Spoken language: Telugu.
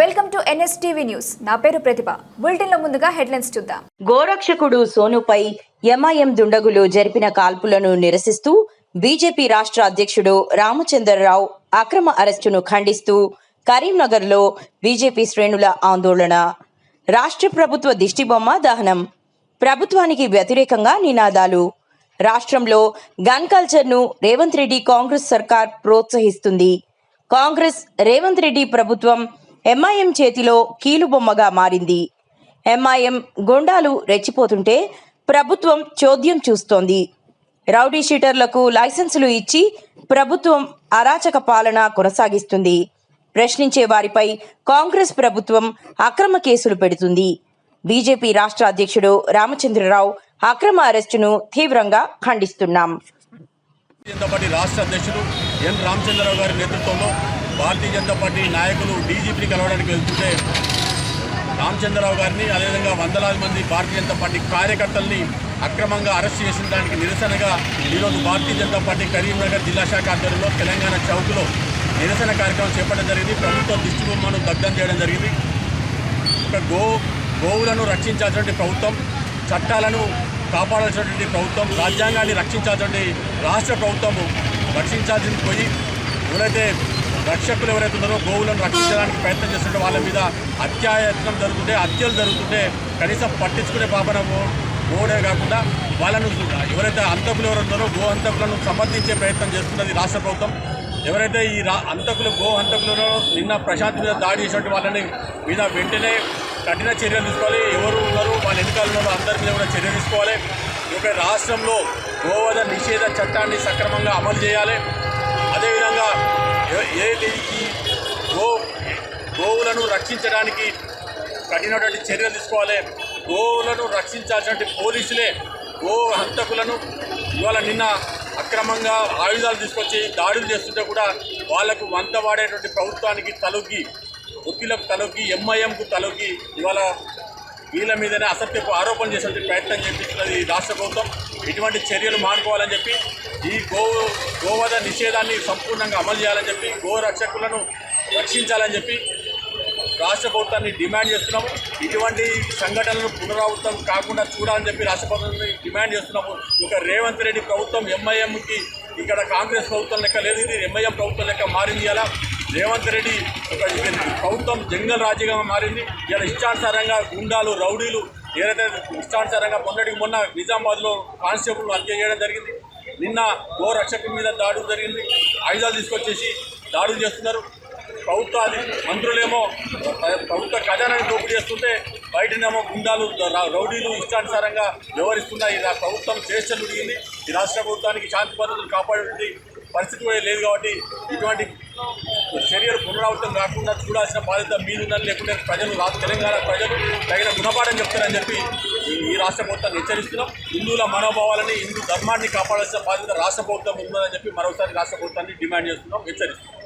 Welcome to NSTV news. నా పేరు ప్రతిభ. బులెటిన్లో ముందుగా హెడ్లైన్స్ చూద్దాం. గోరక్షకుడు సోనుపై ఎంఐఎం దుండగులు జరిపిన కాల్పులను నిరసిస్తూ బీజేపీ రాష్ట్ర అధ్యక్షుడు రామచంద్రరావు అక్రమ అరెస్టును ఖండిస్తూ కరీంనగర్లో బీజేపీ శ్రేణుల ఆందోళన. రాష్ట్ర ప్రభుత్వ దిష్టిబొమ్మ దహనం. ప్రభుత్వానికి వ్యతిరేకంగా నినాదాలు. రాష్ట్రంలో గన్ కల్చర్ను రేవంత్ రెడ్డి కాంగ్రెస్ సర్కార్ ప్రోత్సహిస్తుంది. కాంగ్రెస్ రేవంత్ రెడ్డి ప్రభుత్వం ఎంఐఎం చేతిలో కీలుబొమ్మగా మారింది. ఎంఐఎం గుండాలు రెచ్చిపోతుంటే ప్రభుత్వం చోద్యం చూస్తోంది. రౌడీ షీటర్లకు లైసెన్సులు ఇచ్చి ప్రభుత్వం అరాచక పాలన కొనసాగిస్తుంది. ప్రశ్నించే వారిపై కాంగ్రెస్ ప్రభుత్వం అక్రమ కేసులు పెడుతుంది. బీజేపీ రాష్ట్ర అధ్యక్షుడు రామచంద్రరావు అక్రమ అరెస్టును తీవ్రంగా ఖండిస్తున్నాం. రాష్ట్ర అధ్యక్షుడు ఎన్ రామచంద్రరావు గారి నేతృత్వంలో భారతీయ జనతా పార్టీ నాయకులు డీజీపీని కలవడానికి వెళ్తుంటే రామచంద్రరావు గారిని అదేవిధంగా వందలాది మంది భారతీయ జనతా పార్టీ కార్యకర్తల్ని అక్రమంగా అరెస్ట్ చేసిన దానికి నిరసనగా ఈరోజు భారతీయ జనతా పార్టీ కరీంనగర్ జిల్లా శాఖ ఆధ్వర్యంలో తెలంగాణ చౌక్లో నిరసన కార్యక్రమం చేపట్టడం జరిగింది. ప్రభుత్వ దిష్టి బొమ్మను దగ్ధం చేయడం జరిగింది. ఒక గో గోవులను రక్షించాల్సినటువంటి ప్రభుత్వం చట్టాలను కాపాడాల్సినటువంటి ప్రభుత్వం రాజ్యాంగాన్ని రక్షించాల్సినటువంటి రాష్ట్ర ప్రభుత్వము రక్షించాల్సింది పోయి ఎవరైతే రక్షకులు ఎవరైతే ఉన్నారో గోవులను రక్షించడానికి ప్రయత్నం చేస్తుంటే వాళ్ళ మీద అత్యాయత్నం జరుగుతుంటే హత్యలు జరుగుతుంటే కనీసం పట్టించుకునే పాపన ఓడే కాకుండా వాళ్ళను ఎవరైతే అంతకులు ఎవరు ఉన్నారో గో అంతకులను సమర్థించే ప్రయత్నం చేస్తున్నది రాష్ట్ర ప్రభుత్వం. ఎవరైతే ఈ రా అంతకులు గో అంతకులను నిన్న ప్రశాంత్ మీద దాడి చేసినటువంటి వాళ్ళని మీద వెంటనే కఠిన చర్యలు తీసుకోవాలి. ఎవరు ఉన్నారు వాళ్ళ ఎన్నికలు ఉన్నారో అందరి మీద కూడా చర్య తీసుకోవాలి. ఒక రాష్ట్రంలో గోవధ నిషేధ చట్టాన్ని సక్రమంగా అమలు చేయాలి. అదేవిధంగా ఏది ఈ గో గోవులను రక్షించడానికి కఠినటువంటి చర్యలు తీసుకోవాలి. గోవులను రక్షించాల్సినటువంటి పోలీసులే గో హంతకులను ఇవాళ నిన్న అక్రమంగా ఆయుధాలు తీసుకొచ్చి దాడులు చేస్తుంటే కూడా వాళ్ళకు వంత వాడేటువంటి ప్రభుత్వానికి తలొగ్గి వకీలకు తలొగ్గి ఎంఐఎంకు తలొగ్గి ఇవాళ వీళ్ళ మీదనే అసత్యపు ఆరోపణ చేసేటువంటి ప్రయత్నం చేపిస్తున్నది రాష్ట్ర ప్రభుత్వం. ఇటువంటి చర్యలు మానుకోవాలని చెప్పి ఈ గో గోవధ నిషేధాన్ని సంపూర్ణంగా అమలు చేయాలని చెప్పి గో రక్షకులను రక్షించాలని చెప్పి రాష్ట్ర ప్రభుత్వాన్ని డిమాండ్ చేస్తున్నాము. ఇటువంటి సంఘటనలు పునరావృతం కాకుండా చూడాలని చెప్పి రాష్ట్ర ప్రభుత్వాన్ని డిమాండ్ చేస్తున్నాము. ఒక రేవంత్ రెడ్డి ప్రభుత్వం ఎంఐఎంకి ఇక్కడ కాంగ్రెస్ ప్రభుత్వం లెక్క లేదు. ఇది ఎంఐఎం ప్రభుత్వం లెక్క మారింది. అలా రేవంత్ రెడ్డి ఒక ప్రభుత్వం జంగల్ రాజ్యంగా మారింది. ఇలా ఇష్టానుసారంగా గుండాలు రౌడీలు ఏదైతే ఇష్టానుసారంగా మొన్నటికి మొన్న నిజామాబాద్లో కానిస్టేబుల్ హత్య చేయడం జరిగింది. నిన్న గో రక్షకు మీద దాడులు జరిగింది. ఆయుధాలు తీసుకొచ్చేసి దాడులు చేస్తున్నారు. ప్రభుత్వ మంత్రులేమో ప్రభుత్వ ఖజానాన్ని దోపిడీ చేస్తుంటే బయటనేమో గుండాలు రౌడీలు ఇష్టానుసారంగా వ్యవహరిస్తున్న ఈ ప్రభుత్వం చేష్టలు ఉడిగింది ఈ రాష్ట్ర ప్రభుత్వానికి శాంతి భద్రతలు కాపాడే పరిస్థితి కూడా లేదు కాబట్టి ఇటువంటి చర్యలు పునరావృతం కాకుండా చూడాల్సిన బాధ్యత మీదుందని లేకుంటే ప్రజలు రా తెలంగాణ ప్రజలు తగిన గుణపాఠం చెప్తారని చెప్పి ఈ రాష్ట్ర ప్రభుత్వాన్ని హెచ్చరిస్తున్నాం. హిందువుల మనోభావాలని హిందూ ధర్మాన్ని కాపాడాల్సిన బాధ్యత రాష్ట్ర ప్రభుత్వం ఉందని చెప్పి మరోసారి రాష్ట్ర ప్రభుత్వాన్ని డిమాండ్ చేస్తున్నాం. హెచ్చరిస్తున్నాం.